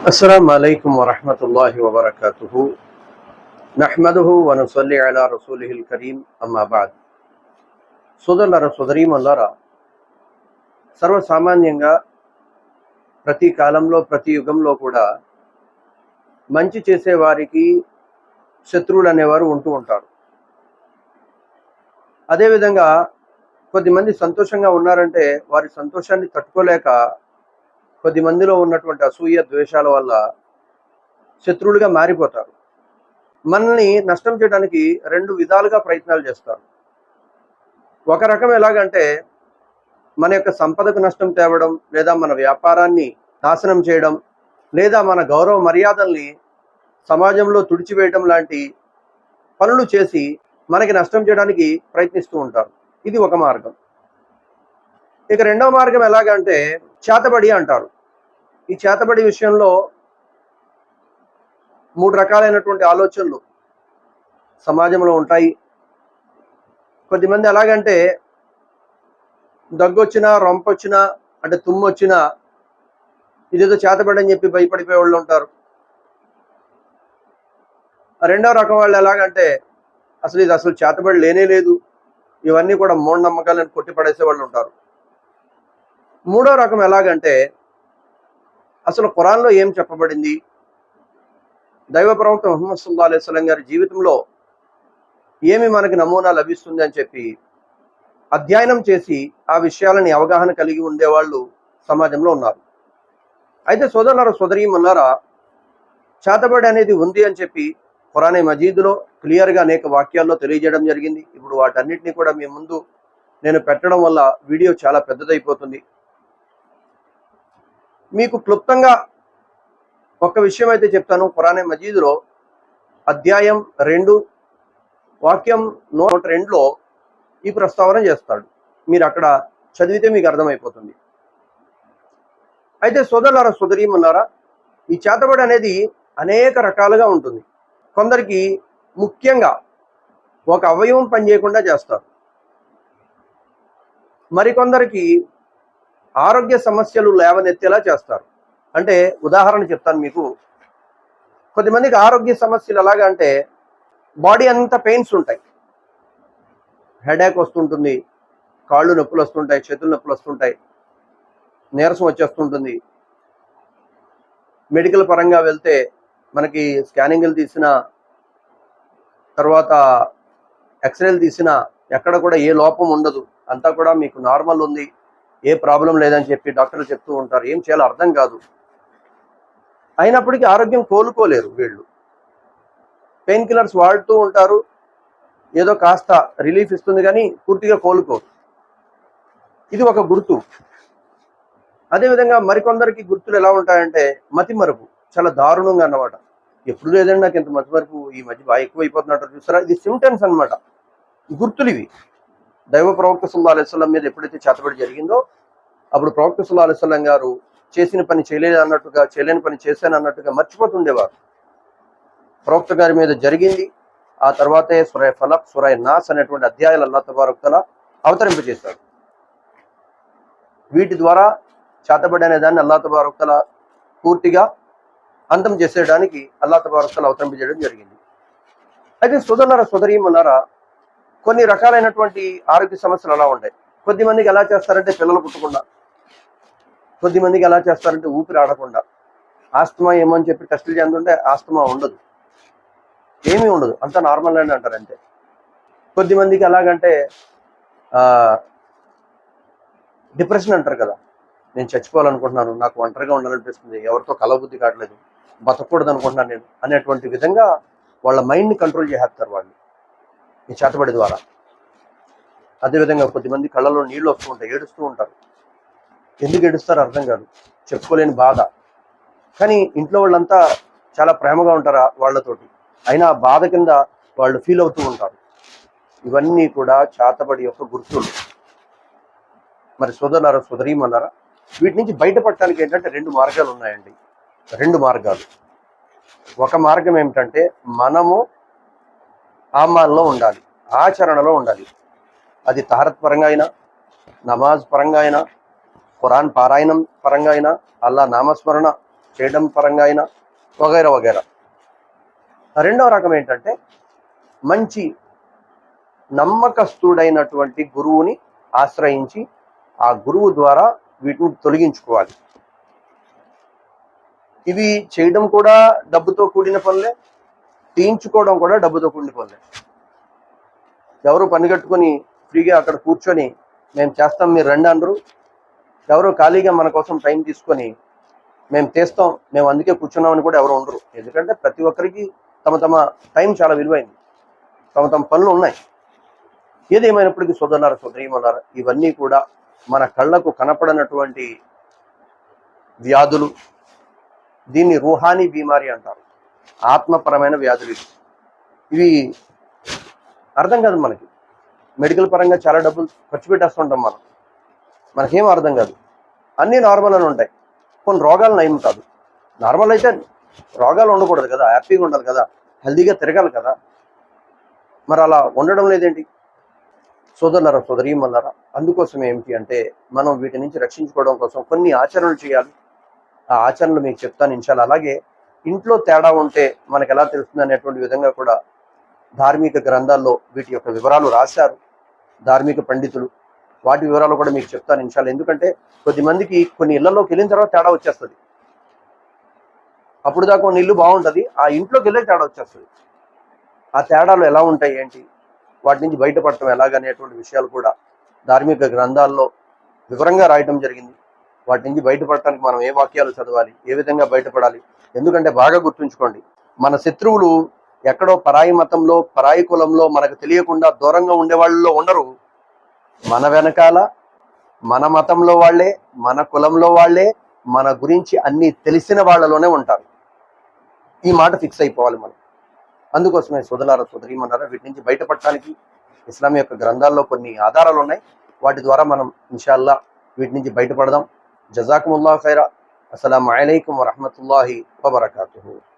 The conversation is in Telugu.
السلام عليكم ورحمة الله وبركاته نحمده ونصلي على رسوله الكريم أما بعد సోదరులారా సోదరీమల్లారా సర్వసామాన్యంగా ప్రతి కాలంలో ప్రతి యుగంలో కూడా మంచి చేసే వారికి శత్రువులు అనేవారు ఉంటూ ఉంటారు అదేవిధంగా కొద్దిమంది సంతోషంగా ఉన్నారంటే వారి సంతోషాన్ని తట్టుకోలేక కొద్ది మందిలో ఉన్నటువంటి అసూయ ద్వేషాల వల్ల శత్రువులుగా మారిపోతారు. మనల్ని నష్టం చేయడానికి రెండు విధాలుగా ప్రయత్నాలు చేస్తారు. ఒక రకం ఎలాగంటే మన యొక్క సంపదకు నష్టం తేవడం లేదా మన వ్యాపారాన్ని నాశనం చేయడం లేదా మన గౌరవ మర్యాదల్ని సమాజంలో తుడిచివేయడం లాంటి పనులు చేసి మనకి నష్టం చేయడానికి ప్రయత్నిస్తూ ఉంటారు. ఇది ఒక మార్గం. ఇక రెండవ మార్గం ఎలాగంటే చేతబడి అంటారు. ఈ చేతబడి విషయంలో మూడు రకాలైనటువంటి ఆలోచనలు సమాజంలో ఉంటాయి. కొద్దిమంది ఎలాగంటే దగ్గొచ్చినా రొంపొచ్చినా అంటే తుమ్మొచ్చినా ఇదేదో చేతబడి అని చెప్పి భయపడిపోయే వాళ్ళు ఉంటారు. రెండవ రకం వాళ్ళు ఎలాగంటే అసలు ఇది అసలు చేతబడి లేనే లేదు. ఇవన్నీ కూడా మూఢనమ్మకాలను కొట్టి పడేసే వాళ్ళు ఉంటారు. మూడో రకం ఎలాగంటే అసలు ఖురాన్లో ఏం చెప్పబడింది? దైవ ప్రవక్త ముహమ్మద్ సుల్లా అలైస్లం గారి జీవితంలో ఏమి మనకి నమూనా లభిస్తుంది అని చెప్పి అధ్యయనం చేసి ఆ విషయాలని అవగాహన కలిగి ఉండేవాళ్ళు సమాజంలో ఉన్నారు. అయితే సోదరులారా సోదరీమన్నారా చేతబడి అనేది ఉంది అని చెప్పి ఖురానే మజీదులో క్లియర్గా అనేక వాక్యాల్లో తెలియజేయడం జరిగింది. ఇప్పుడు వాటన్నిటిని కూడా మీ ముందు నేను పెట్టడం వల్ల వీడియో చాలా పెద్దదైపోతుంది. మీకు క్లుప్తంగా ఒక విషయం అయితే చెప్తాను. పురాణే మజీదులో అధ్యాయం రెండు వాక్యం నూట రెండులో ఈ ప్రస్తావన చేస్తాడు. మీరు అక్కడ చదివితే మీకు అర్థమైపోతుంది. అయితే సోదరులారా సోదరీమన్నారా ఈ చేతబడి అనేది అనేక రకాలుగా ఉంటుంది. కొందరికి ముఖ్యంగా ఒక అవయవం పనిచేయకుండా చేస్తారు. మరికొందరికి ఆరోగ్య సమస్యలు లేవనెత్తేలా చేస్తారు. అంటే ఉదాహరణ చెప్తాను మీకు. కొద్దిమందికి ఆరోగ్య సమస్యలు ఎలాగా అంటే బాడీ అంతా పెయిన్స్ ఉంటాయి. హెడేక్ వస్తుంటుంది కాళ్ళు నొప్పులు వస్తుంటాయి చేతులు నొప్పులు వస్తుంటాయి నీరసం వచ్చేస్తుంటుంది. మెడికల్ పరంగా వెళ్తే మనకి స్కానింగ్లు తీసిన తర్వాత ఎక్స్రేలు తీసిన ఎక్కడ కూడా ఏ లోపం ఉండదు. అంతా కూడా మీకు నార్మల్ ఉంది. ఏ ప్రాబ్లం లేదని చెప్పి డాక్టర్లు చెప్తూ ఉంటారు. ఏం చేయాలో అర్థం కాదు. అయినప్పటికీ ఆరోగ్యం కోలుకోలేరు వీళ్ళు. పెయిన్ కిల్లర్స్ వాడుతూ ఉంటారు. ఏదో కాస్త రిలీఫ్ ఇస్తుంది కానీ పూర్తిగా కోలుకోరు. ఇది ఒక గుర్తు. అదేవిధంగా మరికొందరికి గుర్తులు ఎలా ఉంటాయంటే మతిమరుపు చాలా దారుణంగా అన్నమాట. ఎప్పుడు లేదండి నాకు ఇంత మతిమరుపు ఈ మధ్య బాగా ఎక్కువ అయిపోతున్నట్టు చూస్తారా ఇది సిమ్టమ్స్ అన్నమాట. గుర్తులు ఇవి. దైవ ప్రవక్త సుల్లా అలైస్లం మీద ఎప్పుడైతే చేతబడి జరిగిందో అప్పుడు ప్రవక్త సుల్లా అలైస్లం గారు చేసిన పని చేయలేదు అన్నట్టుగా చేయలేని పని చేశాను అన్నట్టుగా మర్చిపోతుండేవారు. ప్రవక్త గారి మీద జరిగింది. ఆ తర్వాతే సురై ఫలక్ సురై నాస్ అనేటువంటి అధ్యాయాలు అల్లా తబారక్తల అవతరింపజేశాడు వీటి ద్వారా చేతబడి అనే దాన్ని అల్లా తబారక్తల పూర్తిగా అంతం చేసేయడానికి అల్లా తబారక్తల అవతరింపజేయడం జరిగింది. అయితే సుధనర సుధరీమన్నారా కొన్ని రకాలైనటువంటి ఆరోగ్య సమస్యలు అలా ఉంటాయి. కొద్ది మందికి ఎలా చేస్తారంటే పిల్లలు పుట్టకుండా కొద్ది మందికి ఎలా చేస్తారంటే ఊపిరి ఆడకుండా. ఆస్తమా ఏమో అని చెప్పి టెస్టులు చేస్తుంటే ఆస్తమా ఉండదు. ఏమీ ఉండదు. అంత నార్మల్ అని అంటారు అంతే. కొద్ది మందికి ఎలాగంటే డిప్రెషన్ అంటారు కదా. నేను చచ్చిపోవాలనుకుంటున్నాను నాకు ఒంటరిగా ఉండాలనిపిస్తుంది ఎవరితో కలబుద్ధి కావట్లేదు బతకూడదు అనుకుంటున్నాను నేను అనేటువంటి విధంగా వాళ్ళ మైండ్ని కంట్రోల్ చేసేస్తారు వాళ్ళు. ఈ చేతబడి ద్వారా. అదేవిధంగా కొద్దిమంది కళ్ళలో నీళ్ళు వస్తూ ఉంటాయి ఏడుస్తూ ఉంటారు. ఎందుకు ఏడుస్తారో అర్థం కాదు. చెప్పుకోలేని బాధ. కానీ ఇంట్లో వాళ్ళంతా చాలా ప్రేమగా ఉంటారు వాళ్ళతోటి? అయినా ఆ బాధ కింద వాళ్ళు ఫీల్ అవుతూ ఉంటారు. ఇవన్నీ కూడా చేతబడి యొక్క గుర్తులు. మరి సోదరులారా సోదరీమన్నారా వీటి నుంచి బయటపడటానికి ఏంటంటే రెండు మార్గాలు ఉన్నాయండి. రెండు మార్గాలు. ఒక మార్గం ఏమిటంటే మనము ఆమాల్లో ఉండాలి ఆచరణలో ఉండాలి. అది తహరత్ పరంగా అయినా నమాజ్ పరంగా అయినా ఖురాన్ పారాయణం పరంగా అయినా అల్లా నామస్మరణ చేయడం పరంగా అయినా వగైరా వగైరా. రెండవ రకం ఏంటంటే మంచి నమ్మకస్తుడైనటువంటి గురువుని ఆశ్రయించి ఆ గురువు ద్వారా వీటిని తొలగించుకోవాలి. ఇవి చేయడం కూడా డబ్బుతో కూడిన పనులే తీయించుకోవడం కూడా డబ్బుతో కూడిన ఎవరు పని కట్టుకొని ఫ్రీగా అక్కడ కూర్చొని మేము చేస్తాం మీరు రండి అనరు. ఎవరు ఖాళీగా మన కోసం టైం తీసుకొని మేము చేస్తాం మేము అందుకే కూర్చున్నామని కూడా ఎవరు ఉండరు. ఎందుకంటే ప్రతి ఒక్కరికి తమ తమ టైం చాలా విలువైంది. తమ తమ పనులు ఉన్నాయి. ఏదేమైనప్పటికీ సోదరులారా సోదరీమన్నారా ఇవన్నీ కూడా మన కళ్ళకు కనపడనటువంటి వ్యాధులు దీన్ని రూహానీ బీమారి అంటారు. ఆత్మపరమైన వ్యాధులు ఇవి. ఇవి అర్థం కాదు మనకి. మెడికల్ పరంగా చాలా డబ్బులు ఖర్చు పెట్టేస్తుంటాం మనం. మనకేం అర్థం కాదు. అన్నీ నార్మల్ అని ఉంటాయి. కొన్ని రోగాలు నయం కాదు. నార్మల్ అయితే రోగాలు ఉండకూడదు కదా. హ్యాపీగా ఉండాలి కదా. హెల్దీగా తిరగాలి కదా. మరి అలా ఉండడం లేదేంటి? సోదరులరా సోదరీమన్నారా అందుకోసం ఏమిటి అంటే మనం వీటి నుంచి రక్షించుకోవడం కోసం కొన్ని ఆచరణలు చేయాలి. ఆ ఆచరణలు మీకు చెప్తాను. ఇన్షాల్ అలాగే ఇంట్లో తేడా ఉంటే మనకు ఎలా తెలుస్తుంది అనేటువంటి విధంగా కూడా ధార్మిక గ్రంథాల్లో వీటి యొక్క వివరాలు రాశారు ధార్మిక పండితులు. వాటి వివరాలు కూడా మీకు చెప్తాను ఇన్షాల్ ఎందుకంటే కొద్దిమందికి కొన్ని ఇళ్ళలోకి వెళ్ళిన తర్వాత తేడా వచ్చేస్తుంది. అప్పుడు దాకా ఇల్లు బాగుంటుంది ఆ ఇంట్లోకి వెళ్ళే తేడా వచ్చేస్తుంది. ఆ తేడాలు ఎలా ఉంటాయి ఏంటి? వాటి నుంచి బయటపడటం ఎలాగనేటువంటి విషయాలు కూడా ధార్మిక గ్రంథాల్లో వివరంగా రాయటం జరిగింది. వాటి నుంచి బయటపడటానికి మనం ఏ వాక్యాలు చదవాలి ఏ విధంగా బయటపడాలి? ఎందుకంటే బాగా గుర్తుంచుకోండి మన శత్రువులు ఎక్కడో పరాయి మతంలో పరాయి కులంలో మనకు తెలియకుండా దూరంగా ఉండే వాళ్ళలో ఉండరు. మన వెనకాల మన మతంలో వాళ్ళే మన కులంలో వాళ్ళే మన గురించి అన్ని తెలిసిన వాళ్ళలోనే ఉంటారు. ఈ మాట ఫిక్స్ అయిపోవాలి మనం. అందుకోసమే సోదలార సోదరీమన్నారా వీటి నుంచి బయటపడటానికి ఇస్లాం యొక్క గ్రంథాల్లో కొన్ని ఆధారాలు ఉన్నాయి. వాటి ద్వారా మనం ఇన్షాల్లా వీటి నుంచి బయటపడదాం. ജസാക്കുമുല്ലാ ഖൈറ അസ്സാം വലൈക്കും വറഹമത്തല്ലാഹി വബർക്കാത്തു